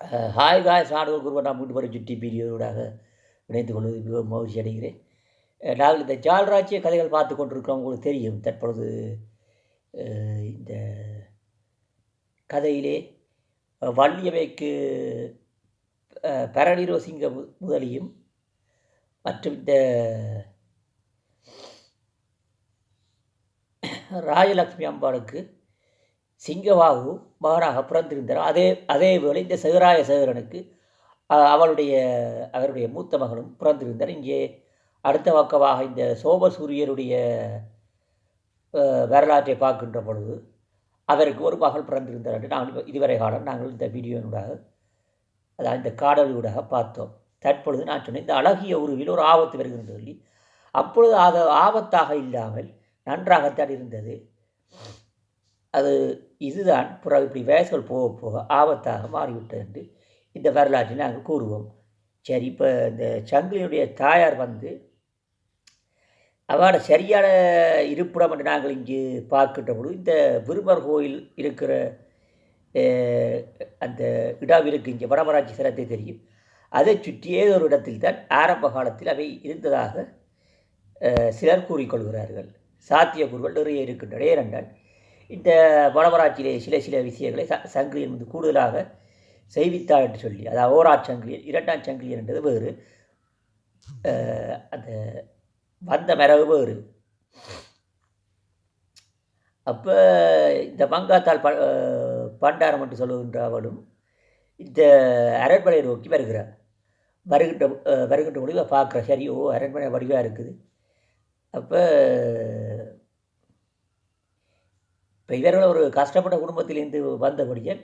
Hi காய் சாடு குருவட்டா மூட்டு வர சுட்டி பீரியடோடாக இணைந்து கொள்வது மிகவும் மகிழ்ச்சி அடைகிறேன். நாங்கள் இந்த ஜால்ராஜ்ய கதைகள் பார்த்து கொண்டிருக்கிறோம் உங்களுக்கு தெரியும். தற்பொழுது இந்த கதையிலே வள்ளியமைக்கு பரணிரோ சிங்க முதலியும் மற்றும் இந்த ராஜலக்ஷ்மி அம்பாளுக்கு சிங்கவாகு மகனாக பிறந்திருந்தார். அதே அதே வேளை இந்த சேகராய சேகரனுக்கு அவளுடைய அவருடைய மூத்த மகனும் பிறந்திருந்தார் இங்கே அடுத்த பக்கமாக இந்த சோமசூரியருடைய வரலாற்றை பார்க்கின்ற பொழுது அவருக்கு ஒரு மகள் பிறந்திருந்தார் என்று நாங்கள் இதுவரை காலம் நாங்கள் இந்த வீடியோனூடாக அதாவது இந்த காடலியூடாக பார்த்தோம். தற்பொழுது நான் சொன்னேன் இந்த அழகிய உருவில் ஒரு ஆபத்து வருகிறது சொல்லி அப்பொழுது அது ஆபத்தாக இல்லாமல் நன்றாகத்தான் இருந்தது. அது இதுதான். பிறகு இப்படி வயசுகள் போக போக ஆபத்தாக மாறிவிட்டது என்று இந்த வரலாற்றை நாங்கள் கூறுவோம். சரி இப்போ இந்த சங்கிலியுடைய தாயார் வந்து அவரோட சரியான இருப்பிடம் என்று நாங்கள் இங்கு பார்க்கின்ற பொழுது இந்த விருமர் கோயில் இருக்கிற அந்த இடம் இருக்கு இங்கே வடமராட்சி சிரத்தை தெரியும். அதை சுற்றி ஏதோ ஒரு இடத்தில் தான் ஆரம்ப காலத்தில் அவை இருந்ததாக சிலர் கூறிக்கொள்கிறார்கள். சாத்திய கூறுகள் நிறைய இருக்கின்றன. ஏனென்றால் இந்த வடமராட்சியிலே சில சில விஷயங்களை ச சங்கிலியன் வந்து கூடுதலாக செய்வித்தார் என்று சொல்லி அதாவது ஓராட் சங்கிலியன் இரண்டாம் சங்கிலியன் என்றது வேறு. அந்த வந்த மரபு வேறு. அப்போ இந்த மங்காத்தால் ப பண்டாரம் என்று சொல்லுகின்ற அவளும் இந்த அரண்மனை நோக்கி வருகிறார். வருகின்ற வருகின்ற முடிவை பார்க்குற சரி ஓ அரண்மனை வடிவாக இருக்குது. அப்போ இப்போ இவர்கள் ஒரு கஷ்டப்பட்ட குடும்பத்திலேருந்து வந்தபடியால்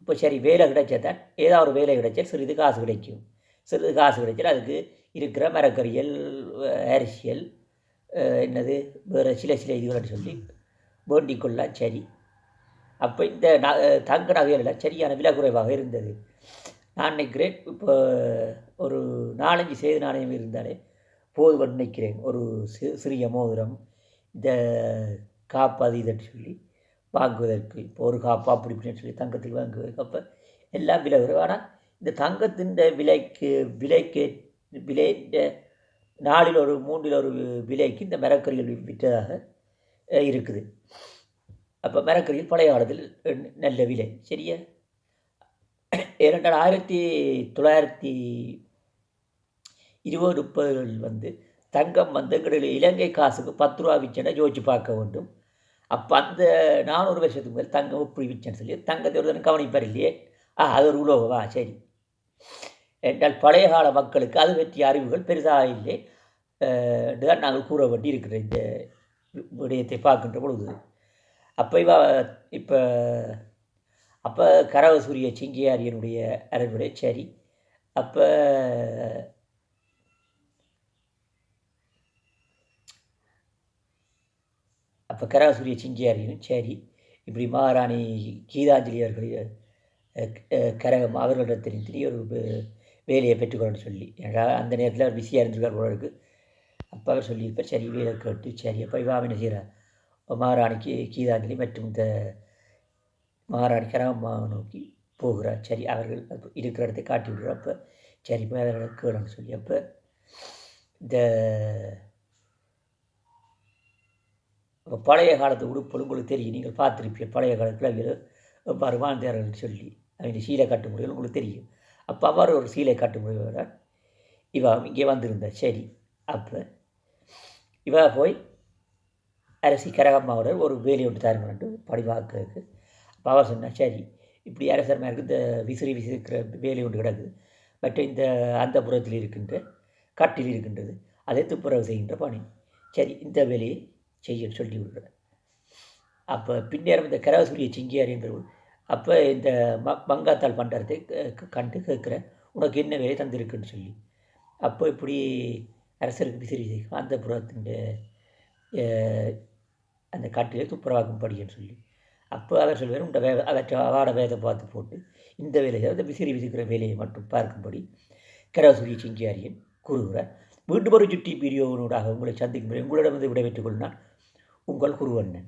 இப்போ சரி வேலை கிடைச்சதான் ஏதாவது ஒரு வேலை கிடைச்சால் சிறிது காசு கிடைக்கும். சிறிது காசு கிடைச்சால் அதுக்கு இருக்கிற மரக்கறியல் அரிசியல் என்னது வேறு சில சில இதுகளை சொல்லி வேண்டிக் கொள்ளலாம் சரி. அப்போ இந்த ந தங்க நகைகள் சரியான விலை குறைவாக இருந்தது. நான் நினைக்கிறேன் இப்போ ஒரு நாலஞ்சு செய்தி நாணயம் இருந்தாலே போதும் நினைக்கிறேன். ஒரு சிறிய மோதிரம் இந்த காப்பாது இதுன்னு சொல்லி. வாங்குவதற்கு இப்போ ஒரு காப்பா அப்படி இப்படின்னு சொல்லி தங்கத்தில் வாங்குவதற்கு அப்போ எல்லாம் விலை வரும் ஆனால் இந்த தங்கத்தின் விலைக்கு விலைக்கு விலை இந்த நாளில் ஒரு மூன்றில் ஒரு விலைக்கு இந்த மரக்கறிகள் விற்றதாக இருக்குது. அப்போ மரக்கறிகள் பழைய காலத்தில் நல்ல விலை. சரியா? ஏனென்றால் ஆயிரத்தி தொள்ளாயிரத்தி இருபது முப்பதுகளில் வந்து தங்கம் வந்து எங்களுடைய இலங்கை காசுக்கு பத்து ரூபா விற்றனை யோசிச்சு பார்க்க வேண்டும். அப்போ அந்த நானூறு வருஷத்துக்கு மேல் தங்கம் இப்படி விற்றேன்னு சொல்லி தங்கத்தை ஒரு தடவை கவனிப்பார் இல்லையே? ஆ அது ஒரு உலோகமா. சரி. என்றால் பழைய கால மக்களுக்கு அது பற்றிய அறிவுகள் பெரிதாக இல்லை. தான் நாங்கள் கூற வேண்டி இருக்கிற இந்த விடயத்தை பார்க்கின்ற பொழுது. அப்போ இவ இப்போ அப்போ கரவசூரிய சிங்கியாரியனுடைய அரண்மனை சரி. அப்போ அப்போ கராசூரிய சிங்கியாரியும் சரி இப்படி மகாராணி கீதாஞ்சலி அவர்கள் கரகம் அவர்களிடத்தில் தெரிய ஒரு வேலையை பெற்றுக்கொள்ளணும்னு சொல்லி. ஏன்னா அந்த நேரத்தில் அவர் பிஸியாக இருந்திருக்கார் போல அப்போ அவர் சொல்லியிருப்பார் சரி வேலை கேட்டு சரி அப்போ இவன் என்ன செய்கிறார் மகாராணிக்கு கீதாஞ்சலி மற்றும் இந்த மகாராணி கரகம் நோக்கி போகிறார். சரி அவர்கள் அப்போ இருக்கிற இடத்தை காட்டி விடுறார் அப்போ சரி போய் அவர்களை கேளுன்னு சொல்லி அப்போ இந்த பழைய காலத்து உடுப்புகள் உங்களுக்கு தெரியும். நீங்கள் பார்த்துருப்பீங்க பழைய காலத்தில் கிழவிகள் எவ்வாறு வாழ்ந்தார்கள் சொல்லி. அவங்க சீலை காட்டு முறைகள் உங்களுக்கு தெரியும். அப்போ அவ்வாறு ஒரு சீலை காட்டு முறையோட இவா இங்கே வந்திருந்தா. சரி அப்போ இவா போய் அரசி கரகம்மாவோட ஒரு வேலி ஒன்று தருங்கன்ட்டு படிவாக்கு அப்போ அவர் சொன்னால் சரி இப்படி அரசர் இருக்கு இந்த விசிறி விசிறிக்கிற வேலை ஒன்று கிடக்குது மற்ற இந்த அந்த புறத்தில் இருக்கின்ற கட்டில் இருக்கின்றது அதை துப்புரவு செய்கின்ற பணி. சரி இந்த வேலையை செய்ய சொல்லி விடுறார் அப்போ பின்னேறம் இந்த கரவசூரிய சிங்கியார் என்பவர் அப்போ இந்த ம மங்காத்தாள் பண்டறதை கண்டு கேட்குறேன். உனக்கு என்ன வேலை தந்திருக்குன்னு சொல்லி. அப்போ இப்படி அரசருக்கு விசிறி அந்த புறத்தின் அந்த காட்டிலே துப்புரவாக்கும் படின்னு சொல்லி. அப்போ அவர் சொல்வார் உண்ட வே அவற்றை அவாட வேதை பார்த்து போட்டு இந்த வேலையை அந்த விசிறி விதிக்கிற வேலையை மட்டும் பார்க்கும்படி கரவசூரிய சிங்கியாரியன் கூறுகிறார். மீண்டும் ஒரு சுட்டி வீடியோவினூடாக உங்களை சந்திக்கும் உங்களிடமிருந்து விடைபெற்றுக் கொள்ளான் உங்கள் குருவண்ணன்